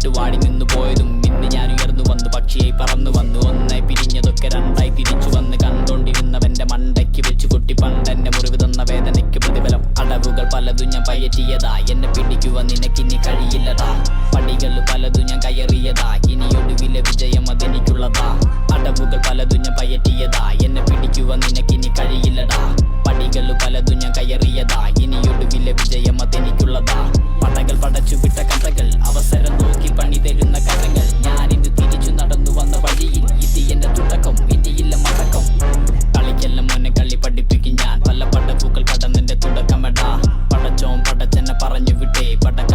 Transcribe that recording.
കണ്ടു വാടി നിന്നു പോയതും ഇന്ന് ഞാൻ ഉയർന്നു വന്നു പക്ഷിയായി പറന്നു വന്നു. ഒന്നായി പിരിഞ്ഞതൊക്കെ രണ്ടായി തിരിച്ചു വന്ന് കണ്ടോണ്ടിരുന്നവന്റെ മണ്ടയ്ക്ക് വെച്ചു കുട്ടി പണ്ടെന്നെ മുറിവ് തന്ന വേദനയ്ക്ക് പ്രതിഫലം. അടവുകൾ പലതും ഞാൻ പയറ്റിയതാ. എന്നെ പിടിക്കുവാൻ നിനക്കിനി കഴിയില്ലതാ. പടികൾ പലതും ഞാൻ കയറിയതാ. ഇനി ഒടുവിലെ വിജയം അതെനിക്കുള്ളതാ. അടവുകൾ പലതും ഞാൻ പയറ്റിയതാ. എന്നെ പിടിക്കുവാൻ നിനക്ക് പറഞ്ഞു വിട്ടേ പടക്ക